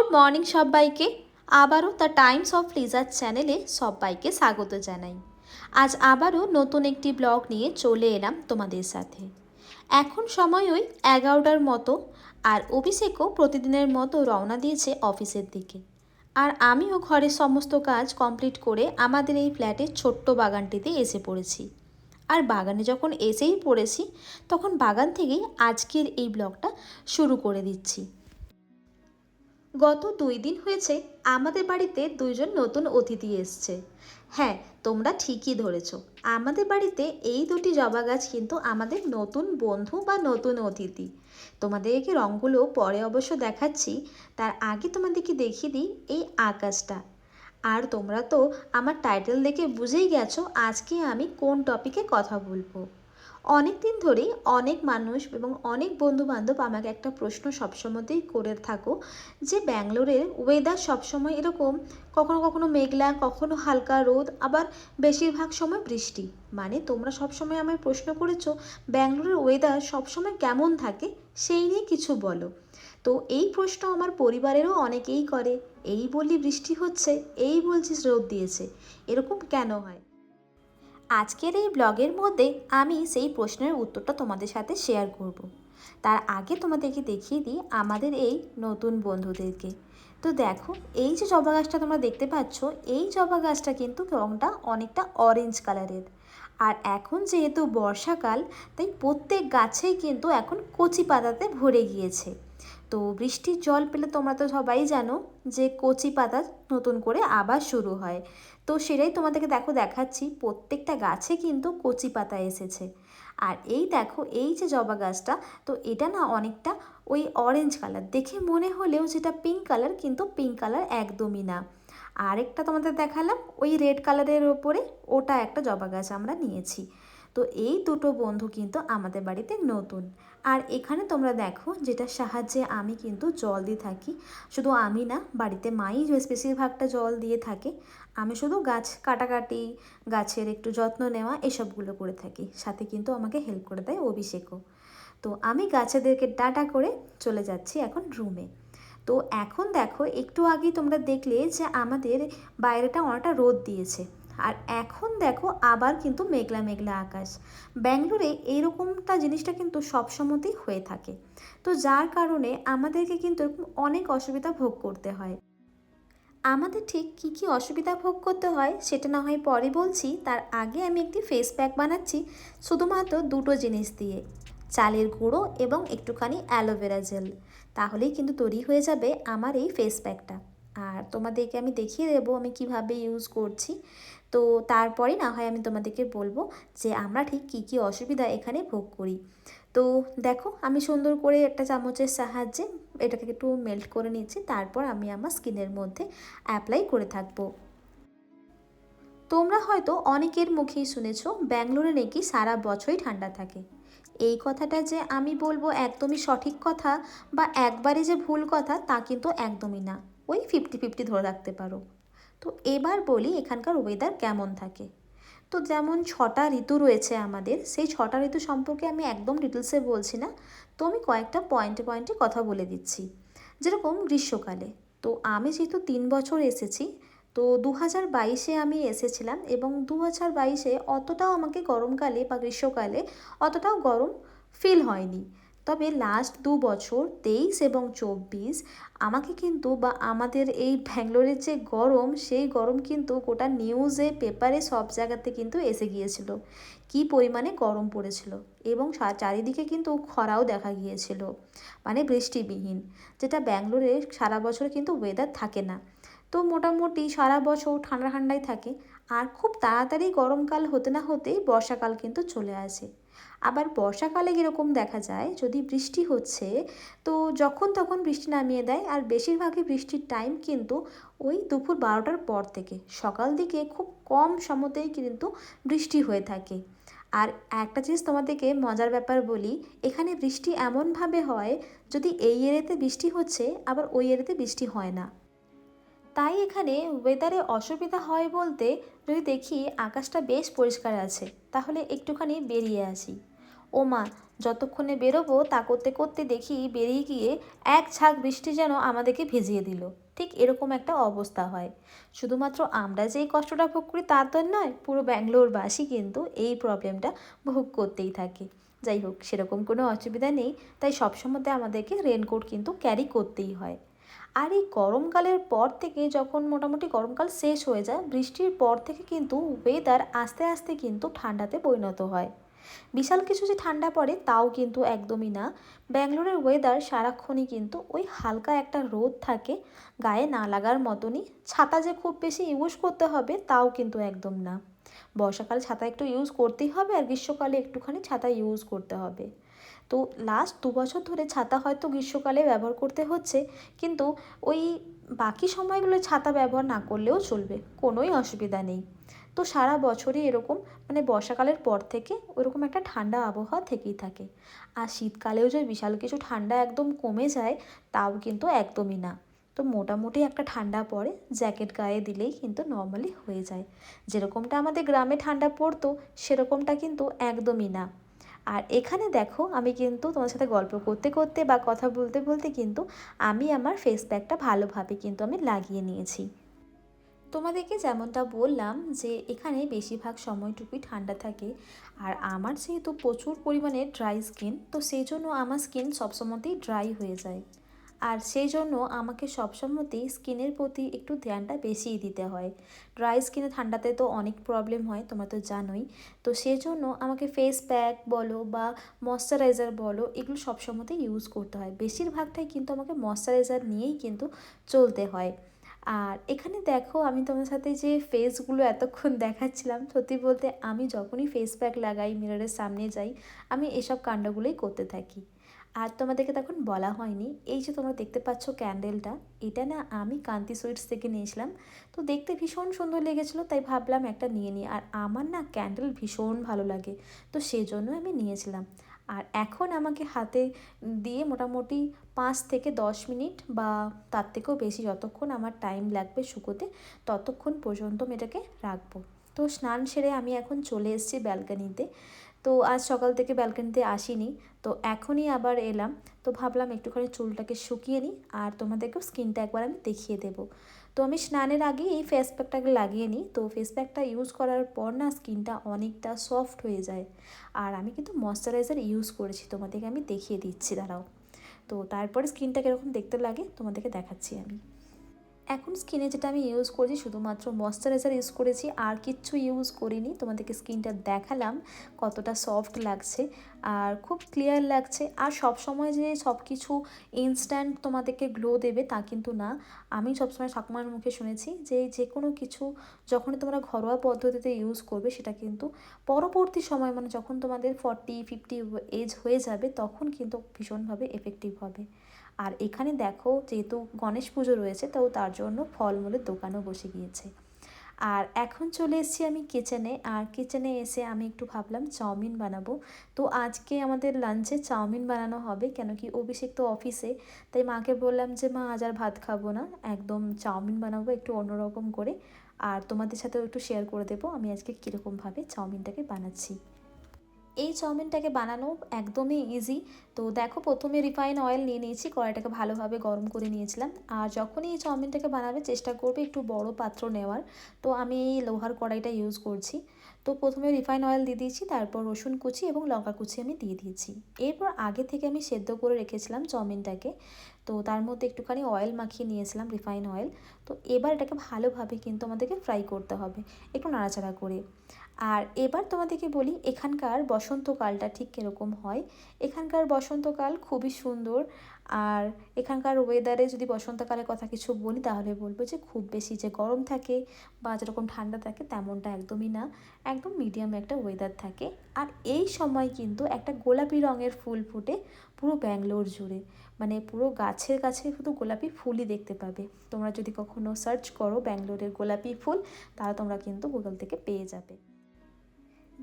Good morning সবাইকে। আবারও the Times of লিজার চ্যানেলে সবাইকে স্বাগত জানাই। আজ আবারও নতুন একটি ব্লগ নিয়ে চলে এলাম তোমাদের সাথে। এখন সময় ওই এগারোটার মতো, আর অভিষেকও প্রতিদিনের মতো রওনা দিয়েছে অফিসের দিকে। আর আমিও ঘরের সমস্ত কাজ কমপ্লিট করে আমাদের এই ফ্ল্যাটের ছোট্ট বাগানটিতে এসে পড়েছি। আর বাগানে যখন এসেই পড়েছি, তখন বাগান থেকেই আজকের এই ব্লগটা শুরু করে দিচ্ছি। গত দুই দিন হয়েছে আমাদের বাড়িতে দুইজন নতুন অতিথি এসছে। হ্যাঁ তোমরা ঠিকই ধরেছ। আমাদের বাড়িতে এই দুটি জবা গাছ কিন্তু আমাদের নতুন বন্ধু বা নতুন অতিথি। তোমাদেরকে রঙগুলো পরে অবশ্য দেখাচ্ছি, তার আগে তোমাদেরকে দেখিয়ে দিই এই আকাশটা। আর তোমরা তো আমার টাইটেল দেখে বুঝেই গেছো আজকে আমি কোন টপিকে কথা বলব। অনেক দিন ধরেই অনেক মানুষ এবং অনেক বন্ধু বান্ধব আমাকে একটা প্রশ্ন সবসময়তেই করে থাকো যে ব্যাঙ্গালোরের ওয়েদার সবসময় এরকম? কখনো কখনো মেঘলা, কখনো হালকা রোদ, আবার বেশিরভাগ সময় বৃষ্টি। মানে তোমরা সবসময় আমায় প্রশ্ন করেছ, ব্যাঙ্গালোরের ওয়েদার সবসময় কেমন থাকে? সেই নিয়ে কিছু বলো। তো এই প্রশ্ন আমার পরিবারেরও অনেকেই করে। এই বললি বৃষ্টি হচ্ছে, এই বলছিস রোদ দিয়েছে। এরকম কেন হয়? আজকের এই ব্লগের মধ্যে আমি সেই প্রশ্নের উত্তরটা তোমাদের সাথে শেয়ার করব। তার আগে তোমাদেরকে দেখিয়ে দিই আমাদের এই নতুন বন্ধুদেরকে। তো দেখো, এই যে জবা গাছটা তোমরা দেখতে পাচ্ছ, এই জবা গাছটা কিন্তু রঙটা অনেকটা অরেঞ্জ কালারের আর এখন যেহেতু বর্ষাকাল, তাই প্রত্যেক গাছেই কিন্তু এখন কচি পাতাতে ভরে গিয়েছে। তো বৃষ্টির জল পেলে তোমরা তো সবাই জানো যে কচি পাতা নতুন করে আবার শুরু হয়। তো সেটাই তোমাদেরকে দেখো দেখাচ্ছি, প্রত্যেকটা গাছে কিন্তু কচি পাতা এসেছে। আর এই দেখো, এই যে জবা গাছটা, তো এটা না অনেকটা ওই অরেঞ্জ কালার দেখে মনে হলেও যেটা পিঙ্ক কালার কিন্তু পিঙ্ক কালার একদমই না। আরেকটা তোমাদের দেখালাম, ওই রেড কালারের ওপরে ওটা একটা জবা গাছ আমরা নিয়েছি। তো এই দুটো বন্ধু কিন্তু আমাদের বাড়িতে নতুন। আর এখানে তোমরা দেখো যেটার সাহায্যে আমি কিন্তু জল দিয়ে থাকি। শুধু আমি না, বাড়িতে মাই বেশিরভাগটা জল দিয়ে থাকে। আমি শুধু গাছ কাটাকাটি, গাছের একটু যত্ন নেওয়া এসবগুলো করে থাকি। সাথে কিন্তু আমাকে হেল্প করে দেয় অভিষেকও। তো আমি গাছেদেরকে ডাটা করে চলে যাচ্ছি এখন রুমে তো এখন দেখো, একটু আগেই তোমরা দেখলে যে আমাদের বাইরেটা অনেকটা রোদ দিয়েছে। আর এখন দেখো আবার কিন্তু মেঘলা মেঘলা আকাশ। ব্যাঙ্গালোরে এইরকমটা জিনিসটা কিন্তু সবসময়তেই হয়ে থাকে। তো যার কারণে আমাদেরকে কিন্তু এরকম অনেক অসুবিধা ভোগ করতে হয়। আমাদের ঠিক কি কি অসুবিধা ভোগ করতে হয় সেটা না হয় পরে বলছি। তার আগে আমি একটি ফেস প্যাক বানাচ্ছি, শুধুমাত্র দুটো জিনিস দিয়ে। চালের গুঁড়ো এবং একটুখানি অ্যালোভেরা জেল। তাহলেই কিন্তু তৈরি হয়ে যাবে আমার এই ফেস প্যাকটা আর তোমাদেরকে আমি দেখিয়ে দেবো আমি কীভাবে ইউজ করছি। তো তারপরে না হয় আমি তোমাদেরকে বলব যে আমরা ঠিক কী কী অসুবিধা এখানে ভোগ করি। তো দেখো আমি সুন্দর করে একটা চামচের সাহায্যে এটাকে একটু মেল্ট করে নিচ্ছি তারপর আমি আমার স্কিনের মধ্যে অ্যাপ্লাই করে থাকব। তোমরা হয়তো অনেকের মুখেই শুনেছ, ব্যাঙ্গালোরে নাকি সারা বছরই ঠান্ডা থাকে। এই কথাটা যে আমি বলব একদমই সঠিক কথা বা একবারে যে ভুল কথা তা কিন্তু একদমই না। ওই ফিফটি ফিফটি ধরে রাখতে পারো। তো এবার বলি এখানকার ওয়েদার কেমন থাকে। তো যেমন ছটা ঋতু রয়েছে আমাদের, সেই ছটা ঋতু সম্পর্কে আমি একদম ডিটেলসে বলছি না। তো আমি কয়েকটা পয়েন্টে পয়েন্টে কথা বলে দিচ্ছি। যেরকম গ্রীষ্মকালে, তো আমি যেহেতু তিন বছর এসেছি, তো দু হাজার বাইশে আমি এসেছিলাম এবং দু হাজার বাইশে অতটাও আমাকে গরমকালে বা গ্রীষ্মকালে অতটাও গরম ফিল হয়নি। তবে লাস্ট দু বছর, তেইশ এবং চব্বিশ, আমাকে কিন্তু বা আমাদের এই ব্যাঙ্গালোরের যে গরম, সেই গরম কিন্তু গোটা নিউজে পেপারে সব জায়গাতে কিন্তু এসে গিয়েছিল। কি পরিমাণে গরম পড়েছিল এবং চারিদিকে কিন্তু খরাও দেখা গিয়েছিল। মানে বৃষ্টিবিহীন, যেটা ব্যাঙ্গালোরে সারা বছর কিন্তু ওয়েদার থাকে না। তো মোটামুটি সারা বছর ঠান্ডা ঠান্ডাই থাকে। আর খুব তাড়াতাড়ি গরমকাল হতে না হতেই বর্ষাকাল কিন্তু চলে আসে। আবার বর্ষাকালে কীরকম দেখা যায়? যদি বৃষ্টি হচ্ছে, তো যখন তখন বৃষ্টি নামিয়ে দেয় আর বেশিরভাগই বৃষ্টির টাইম কিন্তু ওই দুপুর বারোটার পর থেকে। সকাল দিকে খুব কম সময়তেই কিন্তু বৃষ্টি হয়ে থাকে। আর একটা জিনিস তোমাদেরকে মজার ব্যাপার বলি, এখানে বৃষ্টি এমনভাবে হয়, যদি এই এরিয়াতে বৃষ্টি হচ্ছে, আবার ওই এরিয়াতে বৃষ্টি হয় না। তাই এখানে ওয়েদারে অসুবিধা হয় বলতে যদি দেখি, আকাশটা বেশ পরিষ্কার আছে। তাহলে একটুখানি বেরিয়ে আসি। ও মা যতক্ষণে বেরোবো তা করতে করতে দেখি বেরিয়ে গিয়ে এক ঝাঁক বৃষ্টি যেন আমাদেরকে ভিজিয়ে দিল। ঠিক এরকম একটা অবস্থা হয়। শুধুমাত্র আমরা যেই কষ্টটা ভোগ করি তা তো নয়, পুরো ব্যাঙ্গালোরবাসী কিন্তু এই প্রবলেমটা ভোগ করতেই থাকে। যাই হোক, সেরকম কোনো অসুবিধা নেই, তাই সবসময়তে আমাদেরকে রেনকোট কিন্তু ক্যারি করতেই হয়। আর এই গরমকালের পর থেকে যখন মোটামুটি গরমকাল শেষ হয়ে যায়, বৃষ্টির পর থেকে কিন্তু ওয়েদার আস্তে আস্তে কিন্তু ঠান্ডাতে পরিণত হয়। বিশাল কিছু যে ঠান্ডা পড়ে তাও কিন্তু একদমই না। ব্যাঙ্গালোরের ওয়েদার সারাক্ষণই কিন্তু ওই হালকা একটা রোদ থাকে, গায়ে না লাগার মতনই। ছাতা যে খুব বেশি ইউজ করতে হবে তাও কিন্তু একদম না। বর্ষাকালে ছাতা একটু ইউজ করতেই হবে আর গ্রীষ্মকালে একটুখানি ছাতা ইউজ করতে হবে। তো লাস্ট দু বছর ধরে ছাতা হয়তো গ্রীষ্মকালে ব্যবহার করতে হচ্ছে, কিন্তু ওই বাকি সময়গুলো ছাতা ব্যবহার না করলেও চলবে, কোনোই অসুবিধা নেই। তো সারা বছরই এরকম মানে বর্ষাকালের পর থেকে ওরকম একটা ঠান্ডা আবহাওয়া থেকেই থাকে। আর শীতকালেও যে বিশাল কিছু ঠান্ডা একদম কমে যায়, তাও কিন্তু একদমই না। তো মোটামুটি একটা ঠান্ডা পড়ে, জ্যাকেট গায়ে দিলেই কিন্তু নর্মালি হয়ে যায়। যেরকমটা আমাদের গ্রামে ঠান্ডা পড়তো, সেরকমটা কিন্তু একদমই না। আর এখানে দেখো, আমি কিন্তু তোমার সাথে গল্প করতে করতে বা কথা বলতে বলতে কিন্তু আমি আমার ফেস প্যাকটা ভালোভাবে কিন্তু আমি লাগিয়ে নিয়েছি। তোমাদেরকে যেমনটা বললাম যে এখানে বেশিরভাগ সময়টুকুই ঠান্ডা থাকে। আর আমার যেহেতু প্রচুর পরিমাণে ড্রাই স্কিন তো সেই জন্য আমার স্কিন সবসময়তেই ড্রাই হয়ে যায়। আর সেই জন্য আমাকে সবসময়তেই স্কিনের প্রতি একটু ধ্যানটা বেশিই দিতে হয়। ড্রাই স্কিনে ঠান্ডাতে তো অনেক প্রবলেম হয়, তোমরা তো জানোই। তো সেই জন্য আমাকে ফেস প্যাক বলো বা ময়শ্চারাইজার বলো, এগুলো সবসময়তেই ইউজ করতে হয়। বেশিরভাগটাই কিন্তু আমাকে ময়শ্চারাইজার নিয়েই কিন্তু চলতে হয়। আর এখানে দেখো আমি তোমার সাথে যে ফেসগুলো এতক্ষণ দেখাচ্ছিলাম, সত্যি বলতে আমি যখনই ফেস প্যাক লাগাই মিররের সামনে যাই, আমি এসব কাণ্ডগুলোই করতে থাকি। আর তোমাদেরকে তখন বলা হয়নি, এই যে তোমরা দেখতে পাচ্ছ ক্যান্ডেলটা এটা না আমি কান্তি সুইটস থেকে নিয়েছিলাম। তো দেখতে ভীষণ সুন্দর লেগেছিলো, তাই ভাবলাম একটা নিয়ে নিই। আর আমার না ক্যান্ডেল ভীষণ ভালো লাগে, তো সেজন্য আমি নিয়েছিলাম। আর এখন আমাকে হাতে দিয়ে মোটামুটি পাঁচ থেকে দশ মিনিট বা তার থেকেও বেশি যতক্ষণ আমার টাইম লাগবে শুকোতে, ততক্ষণ পর্যন্ত আমি এটাকে রাখব। তো স্নান সেরে আমি এখন চলে এসেছি ব্যালকানিতে। তো আজ সকাল থেকে ব্যালকানিতে আসিনি, তো এখনই আবার এলাম। তো ভাবলাম একটুখানি চুলটাকে শুকিয়ে নিই আর তোমাদেরকেও স্কিনটা একবার আমি দেখিয়ে দেবো। তো আমি স্নানের আগে এই ফেস প্যাকটাকে লাগিয়ে নিই। তো ফেস প্যাকটা ইউজ করার পর না স্কিনটা অনেকটা সফট হয়ে যায়। আর আমি কিন্তু ময়শ্চারাইজার ইউজ করেছি, তোমাদেরকে আমি দেখিয়ে দিচ্ছি, দাঁড়াও। তো তারপরে স্কিনটা কীরকম দেখতে লাগে, তোমাদেরকে দেখাচ্ছি আমি। এখন স্কিনে যেটা আমি ইউজ করেছি, শুধুমাত্র ময়শ্চারাইজার ইউজ করেছি, আর কিচ্ছু ইউজ করিনি। তোমাদেরকে স্কিনটা দেখালাম কতটা সফট লাগছে আর খুব ক্লিয়ার লাগছে। আর সব সময় যে সব কিছু ইনস্ট্যান্ট তোমাদেরকে গ্লো দেবে তা কিন্তু না। আমি সবসময় ঠাকুমার মুখে শুনেছি যে যে কোনো কিছু যখন তোমরা ঘরোয়া পদ্ধতিতে ইউজ করবে, সেটা কিন্তু পরবর্তী সময় মানে যখন তোমাদের ফর্টি ফিফটি এজ হয়ে যাবে, তখন কিন্তু ভীষণভাবে এফেক্টিভ হবে। আর এখানে দেখো যেহেতু গণেশ পুজো রয়েছে, তো তার জন্য ফলমূলের দোকানও বসে গিয়েছে। আর এখন চলে এসেছি আমি কিচেনে আর কিচেনে এসে আমি একটু ভাবলাম চাউমিন বানাবো। তো আজকে আমাদের লাঞ্চে চাউমিন বানানো হবে, কেন কি অভিষেক তো অফিসে তাই মাকে বললাম যে, মা, আজ আর ভাত খাব না, একদম চাউমিন বানাবো একটু অন্যরকম করে। আর তোমাদের সাথেও একটু শেয়ার করে দেবো, আমি আজকে কীরকমভাবে চাউমিনটাকে বানাচ্ছি। এই চাউমিনটাকে বানানো একদমই ইজি তো দেখো, প্রথমে রিফাইন অয়েল নিয়ে নিয়েছি, কড়াইটাকে ভালোভাবে গরম করে নিয়েছিলাম। আর যখনই এই চাউমিনটাকে বানাবে, চেষ্টা করবে একটু বড় পাত্র নেওয়ার। তো আমি এই লোহার কড়াইটা ইউজ করছি। তো প্রথমে রিফাইন অয়েল দিয়ে দিয়েছি, তারপর রসুন কুচি এবং লঙ্কা কুচি আমি দিয়ে দিয়েছি। এরপর আগে থেকে আমি সেদ্ধ করে রেখেছিলাম চাউমিনটাকে, তো তার মধ্যে একটুখানি অয়েল মাখিয়ে নিয়েছিলাম রিফাইন অয়েল। তো এবার এটাকে ভালোভাবে কিন্তু আমাদেরকে ফ্রাই করতে হবে, একটু নাড়াচাড়া করে। আর এবার তোমাদেরকে বলি, এখানকার বসন্তকালটা ঠিক কীরকম হয়? এখানকার বসন্তকাল খুবই সুন্দর আর এখানকার ওয়েদারে যদি বসন্তকালের কথা কিছু বলি, তাহলে বলব যে খুব বেশি যে গরম থাকে বা যেরকম ঠান্ডা থাকে তেমনটা একদমই না। একদম মিডিয়াম একটা ওয়েদার থাকে। আর এই সময় কিন্তু একটা গোলাপি রঙের ফুল ফুটে পুরো ব্যাঙ্গলোর জুড়ে। মানে পুরো গাছের কাছে শুধু গোলাপি ফুলই দেখতে পাবে। তোমরা যদি কখনো সার্চ করো ব্যাঙ্গলোরের গোলাপি ফুল, তাহলে তোমরা কিন্তু গুগল থেকে পেয়ে যাবে।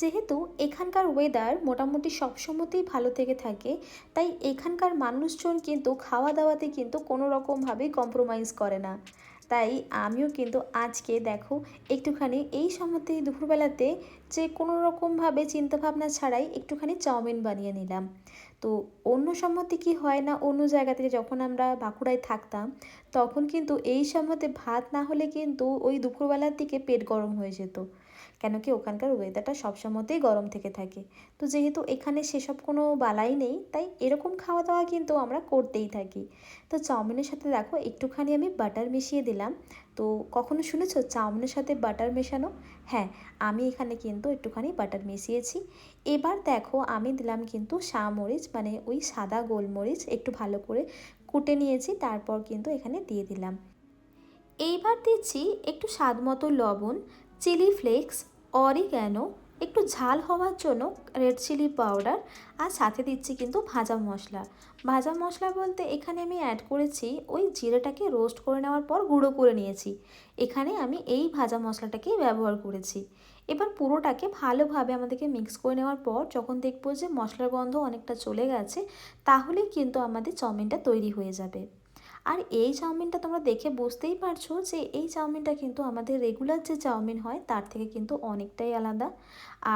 যেহেতু এখানকার ওয়েদার মোটামুটি সবসময়তেই ভালো থেকে থাকে, তাই এখানকার মানুষজন কিন্তু খাওয়া দাওয়াতে কিন্তু কোনো রকমভাবেই কম্প্রোমাইজ করে না। তাই আমিও কিন্তু আজকে দেখো একটুখানি এই সময়তে দুপুরবেলাতে যে কোনো রকমভাবে চিন্তাভাবনা ছাড়াই একটুখানি চাউমিন বানিয়ে নিলাম। তো অন্য সময়তে কি হয় না অন্য জায়গা থেকে যখন আমরা বাঁকুড়ায় থাকতাম, তখন কিন্তু এই সময়তে ভাত না হলে কিন্তু ওই দুপুরবেলার দিকে পেট গরম হয়ে যেত। কেন কি ওখানকার ওয়েদারটা সবসময়তেই গরম থেকে থাকে। তো যেহেতু এখানে সেসব কোনো বালাই নেই, তাই এরকম খাওয়া দাওয়া কিন্তু আমরা করতেই থাকি। তো চাউমিনের সাথে দেখো, একটুখানি আমি বাটার মিশিয়ে দিলাম। তো কখনো শুনেছো চাউমিনের সাথে বাটার মেশানো? হ্যাঁ আমি এখানে কিন্তু একটুখানি বাটার মিশিয়েছি। এবার দেখো, আমি দিলাম কিন্তু মরিচ মানে ওই সাদা গোলমরিচ, একটু ভালো করে কুটে নিয়েছি, তারপর কিন্তু এখানে দিয়ে দিলাম। এইবার দিচ্ছি একটু স্বাদ মতো লবণ চিলি ফ্লেক্স অরিগ্যানো একটু ঝাল হওয়ার জন্য রেড চিলি পাউডার আর সাথে দিচ্ছি কিন্তু ভাজা মশলা। ভাজা মশলা বলতে এখানে আমি অ্যাড করেছি ওই জিরেটাকে রোস্ট করে নেওয়ার পর গুঁড়ো করে নিয়েছি। এখানে আমি এই ভাজা মশলাটাকেই ব্যবহার করেছি। এবার পুরোটাকে ভালোভাবে আমাদেরকে মিক্স করে নেওয়ার পর যখন দেখব যে মশলার গন্ধ অনেকটা চলে গেছে, তাহলেই কিন্তু আমাদের চাউমিনটা তৈরি হয়ে যাবে। আর এই চাউমিনটা তোমরা দেখে বুঝতেই পারছ যে এই চাউমিনটা কিন্তু আমাদের রেগুলার যে চাউমিন হয়, তার থেকে কিন্তু অনেকটাই আলাদা।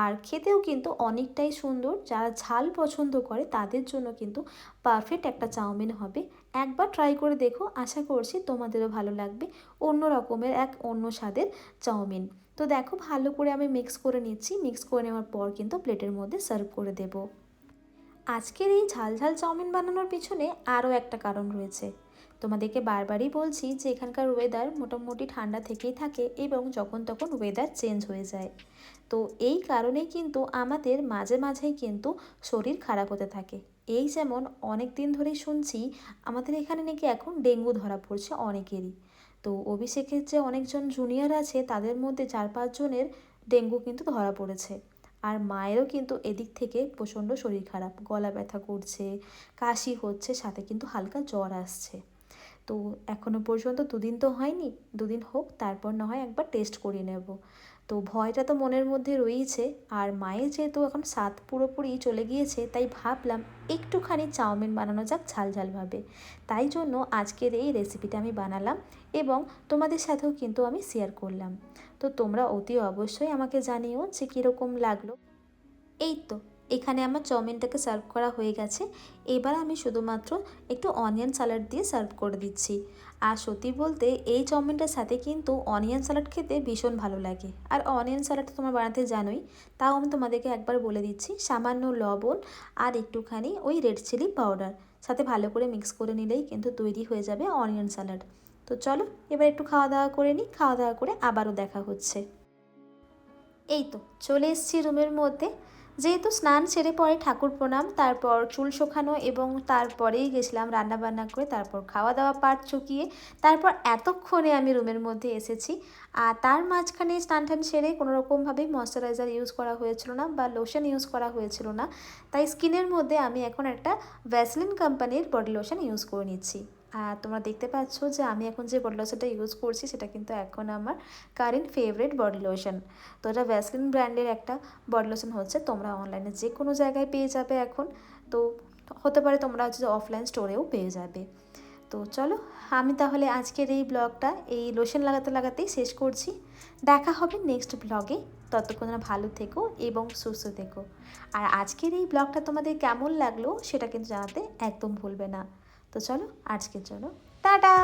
আর খেতেও কিন্তু অনেকটাই সুন্দর। যারা ঝাল পছন্দ করে, তাদের জন্য কিন্তু পারফেক্ট একটা চাউমিন হবে। একবার ট্রাই করে দেখো, আশা করছি তোমাদেরও ভালো লাগবে। অন্য রকমের এক অন্য স্বাদের চাউমিন। তো দেখো, ভালো করে আমি মিক্স করে নিচ্ছি। মিক্স করে নেওয়ার পর কিন্তু প্লেটের মধ্যে সার্ভ করে দেব। আজকের এই ঝাল ঝাল চাউমিন বানানোর পিছনে আরও একটা কারণ রয়েছে। তোমাদেরকে বারবারই বলছি যে এখানকার ওয়েদার মোটামুটি ঠান্ডা থেকেই থাকে এবং যখন তখন ওয়েদার চেঞ্জ হয়ে যায়। তো এই কারণেই কিন্তু আমাদের মাঝে মাঝেই কিন্তু শরীর খারাপ হতে থাকে। এই যেমন অনেক দিন ধরেই শুনছি, আমাদের এখানে নাকি এখন ডেঙ্গু ধরা পড়ছে অনেকেরই। তো অভিষেকের যে অনেকজন জুনিয়র আছে, তাদের মধ্যে চার পাঁচজনের ডেঙ্গু কিন্তু ধরা পড়েছে। আর মায়েরও কিন্তু এদিক থেকে প্রচণ্ড শরীর খারাপ, গলা ব্যথা করছে, কাশি হচ্ছে, সাথে কিন্তু হালকা জ্বর আসছে। তো এখনও পর্যন্ত দুদিন তো হয়নি, দুদিন হোক, তারপর না হয় একবার টেস্ট করিয়ে নেব। তো ভয়টা তো মনের মধ্যে রয়েছে আর মায়ের যেহেতু এখন স্বাদ পুরোপুরি চলে গিয়েছে, তাই ভাবলাম একটুখানি চাউমিন বানানো যাক ঝাল ঝালভাবে তাই জন্য আজকের এই রেসিপিটা আমি বানালাম এবং তোমাদের সাথেও কিন্তু আমি শেয়ার করলাম। তো তোমরা অতি অবশ্যই আমাকে জানিও যে কীরকম লাগল। এই তো। এখানে আমার চাউমিনটাকে সার্ভ করা হয়ে গেছে। এবার আমি শুধুমাত্র একটু অনিয়ন স্যালাড দিয়ে সার্ভ করে দিচ্ছি। আর সত্যি বলতে এই চাউমিনটার সাথে কিন্তু অনিয়ন স্যালাড খেতে ভীষণ ভালো লাগে। আর অনিয়ন স্যালাড তোমার বানাতে জানোই, তাও আমি তোমাদেরকে একবার বলে দিচ্ছি, সামান্য লবণ আর একটুখানি ওই রেড চিলি পাউডার সাথে ভালো করে মিক্স করে নিলেই কিন্তু তৈরি হয়ে যাবে অনিয়ন স্যালাড তো চলো, এবার একটু খাওয়া দাওয়া করে নিই, খাওয়া দাওয়া করে আবারও দেখা হচ্ছে। এই তো, চলে এসেছি রুমের মধ্যে। যেহেতু স্নান সেরে পরে ঠাকুর প্রণাম, তারপর চুল শোখানো এবং তারপরেই গেছিলাম রান্না বান্না করে তারপর খাওয়া দাওয়া পাট চুকিয়ে তারপর এতক্ষণে আমি রুমের মধ্যে এসেছি। আর তার মাঝখানে স্নান টান সেরে কোনো রকমভাবেই ময়শ্চারাইজার ইউজ করা হয়েছিল না বা লোশন ইউজ করা হয়েছিল না। তাই স্কিনের মধ্যে আমি এখন একটা ভ্যাসলিন কোম্পানির বডি লোশন ইউজ করে নিচ্ছি। আর তোমরা দেখতে পাচ্ছ যে আমি এখন যে বডি লোশনটা ইউজ করছি, সেটা কিন্তু এখন আমার কারেন্ট ফেভারিট বডি লোশন তো এটা ভ্যাসলিন ব্র্যান্ডের একটা বডি লোশন হচ্ছে। তোমরা অনলাইনে যে কোনো জায়গায় পেয়ে যাবে এখন। তো হতে পারে তোমরা হচ্ছে অফলাইন স্টোরেও পেয়ে যাবে। তো চলো, আমি তাহলে আজকের এই ব্লগটা এই লোশন লাগাতে লাগাতেই শেষ করছি। দেখা হবে নেক্সট ব্লগে ততক্ষণ ভালো থেকো এবং সুস্থ থেকো। আর আজকের এই ব্লগটা তোমাদের কেমন লাগল, সেটা কিন্তু জানাতে একদম ভুলবে না। তো চলো আজকে চলো টাটা!